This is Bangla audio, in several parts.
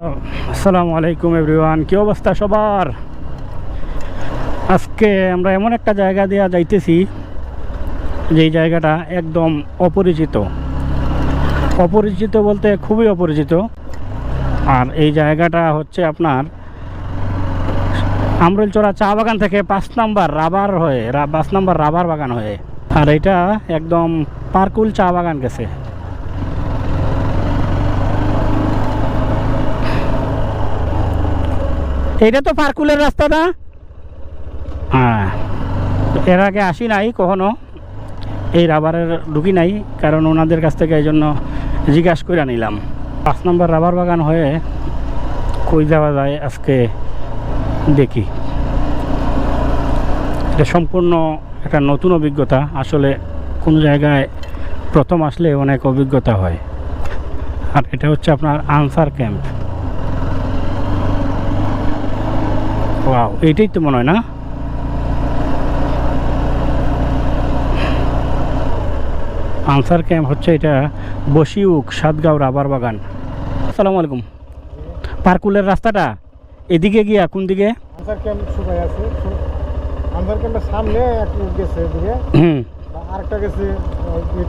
আসসালামু আলাইকুম এভরিওয়ান কি অবস্থা সবার? আজকে আমরা এমন একটা জায়গা দেওয়া যাইতেছি, যেই জায়গাটা একদম অপরিচিত। অপরিচিত বলতে খুবই অপরিচিত। আর এই জায়গাটা হচ্ছে আপনার আমরুলচোরা চা বাগান থেকে পাঁচ নাম্বার রাবার হয়ে পাঁচ নাম্বার রাবার বাগান হয়ে। আর এটা একদম পার্কুল চা বাগান গেছে। এটা তো পার্কুলের রাস্তা না? হ্যাঁ। এর আগে আসি নাই কখনো। এই রাবারের ঢুকি নাই, কারণ ওনাদের কাছ থেকে এই জন্য জিজ্ঞাসা করে নিলাম। পাঁচ নম্বর রাবার বাগান হয়ে কই যাওয়া যায় আজকে দেখি। এটা সম্পূর্ণ একটা নতুন অভিজ্ঞতা। আসলে কোনো জায়গায় প্রথম আসলে অনেক অভিজ্ঞতা হয়। আর এটা হচ্ছে আপনার আনসার ক্যাম্প। ওয়াও এইটাই তো মনে হয় না? আনসার ক্যাম্প হচ্ছে এটা বসিউক সাতগাঁও রাবার বাগান। আসসালামু আলাইকুম। পার্কুলের রাস্তাটা এদিকে গিয়া কোন দিকে? আনসার ক্যাম্প সবাই আছে আনসার ক্যাম্পের সামনে এক গেছে এদিকে। হুম। আরেকটা গেছে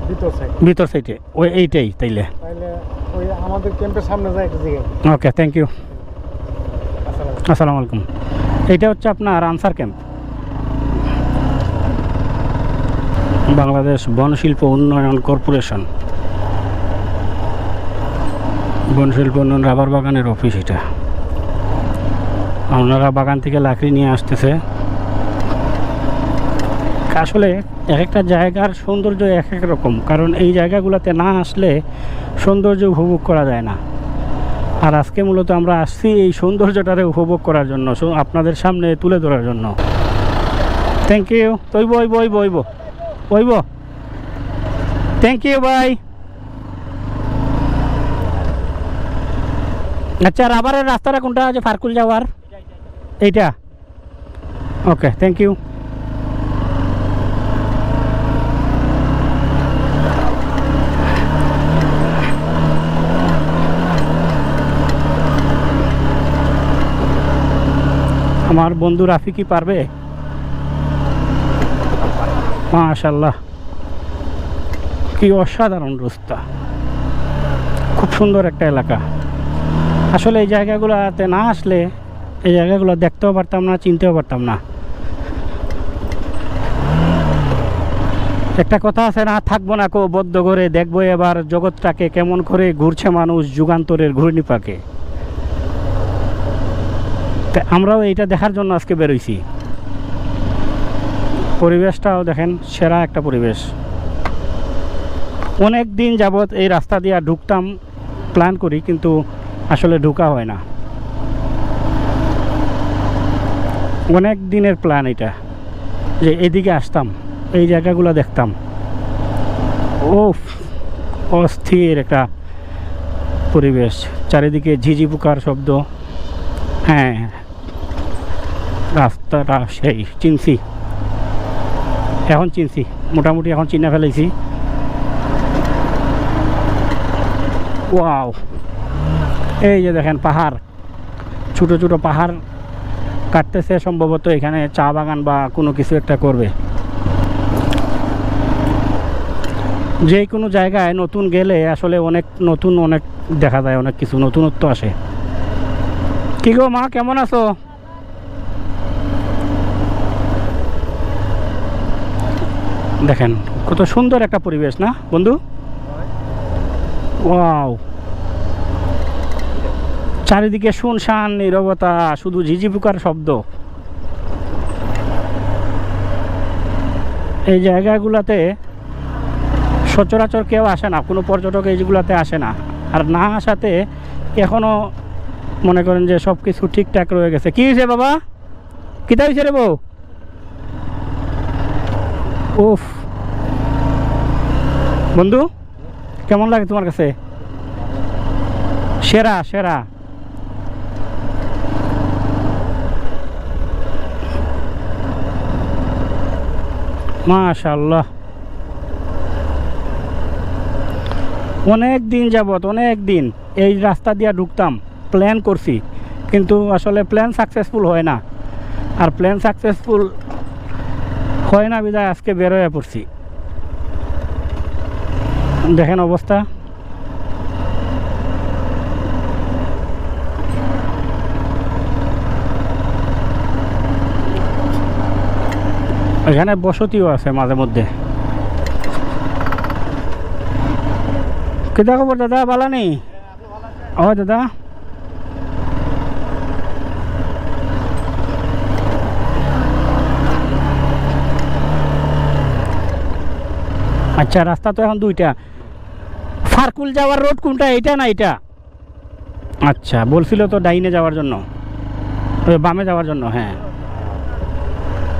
ভিতর সাইড ভিতর সাইডে ওই এইটাই তাইলে। তাইলে ওই আমাদের ক্যাম্পের সামনে যায় একটা জায়গায়। ওকে থ্যাংক ইউ আসসালামু আলাইকুম। এইটা হচ্ছে আপনার আনসার ক্যাম্প। বাংলাদেশ বনশিল্প উন্নয়ন কর্পোরেশন। বনশিল্প উন্নয়ন রাবার বাগানের অফিস এটা। আপনারা বাগান থেকে লাকড়ি নিয়ে আসতেছে। আসলে এক একটা জায়গার সৌন্দর্য এক এক রকম, কারণ এই জায়গাগুলোতে না আসলে সৌন্দর্য উপভোগ করা যায় না। আর আজকে মূলত আমরা আসছি এই সৌন্দর্যটারে উপভোগ করার জন্য আপনাদের সামনে তুলে ধরার জন্য। থ্যাংক ইউ তৈব ওইব ওইব ওইব ওইব থ্যাংক ইউ ভাই আচ্ছা রাবারের রাস্তাটা কোনটা? আছে ফারকুল যাওয়ার? এইটা। ওকে থ্যাংক ইউ আমার বন্ধু রাফি কি পারবে? মাশাল্লাহ কি অসাধারণ রাস্তা। খুব সুন্দর একটা এলাকা। আসলে এই জায়গাগুলোতে না আসলে এই জায়গাগুলো দেখতেও পারতাম না, চিনতেও পারতাম না। একটা কথা আছে না, থাকব না কো বদ্ধ করে দেখব এবার জগৎটাকে কেমন করে ঘুরছে মানুষ যুগান্তরের ঘূর্ণিপাকে। তা আমরাও এইটা দেখার জন্য আজকে বেরোইছি। পরিবেশটাও দেখেন, সেরা একটা পরিবেশ। অনেক দিন যাবৎ এই রাস্তা দিয়ে ঢুকতাম প্ল্যান করি, কিন্তু আসলে ঢুকা হয় না। অনেক দিনের প্ল্যান এটা, যে এদিকে আসতাম, এই জায়গাগুলো দেখতাম। ও অস্থির একটা পরিবেশ, চারিদিকে ঝিঝি পোকার শব্দ। হ্যাঁ রাস্তাটা সেই চিনছি। এখন চিনছি, মোটামুটি এখন চিনে ফেলেছি। ওয়াও। এই যে দেখেন পাহাড়, ছোট ছোট পাহাড় কাটতেছে সম্ভবত এখানে চা বাগান বা কোনো কিছু একটা করবে। যে কোনো জায়গায় নতুন গেলে আসলে অনেক নতুন অনেক দেখা যায়, অনেক কিছু নতুনত্ব আসে। কি গো মা, কেমন আছো? দেখেন, কত সুন্দর একটা পরিবেশ, না, বন্ধু? ওয়াও। চারিদিকে শুনশান, নিরবতা, শুধু ঝিঝি পোকার শব্দ। এই জায়গাগুলোতে সচরাচর কেউ আসে না, কোনো পর্যটক এইগুলোতে আসে না। আর না আসাতে এখনও মনে করেন যে সব কিছু ঠিকঠাক রয়ে গেছে। কি হয়েছে বাবা? কিতা হয়েছে রে বউ? উফ। বন্ধু, কেমন লাগে তোমার কাছে? সেরা সেরা। মাশাল্লাহ অনেক দিন যাবত অনেক দিন এই রাস্তা দিয়ে ঢুকতাম প্ল্যান করছি। কিন্তু আসলে প্ল্যান সাকসেসফুল হয় না। আর প্ল্যান সাকসেসফুল হয় না, বিদায় আজকে বেরোয় পড়ছি। দেখেন অবস্থা। এখানে বসতিও আছে মাঝে মধ্যে। কেদা খবর দাদা বালা নেই? ও দাদা আচ্ছা রাস্তা তো এখন দুইটা। ফারকুল যাওয়ার রোড কোনটা? এটা না এটা আচ্ছা বলছিল তো ডাইনে যাওয়ার জন্য। বামে যাওয়ার জন্য হ্যাঁ।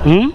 হুম?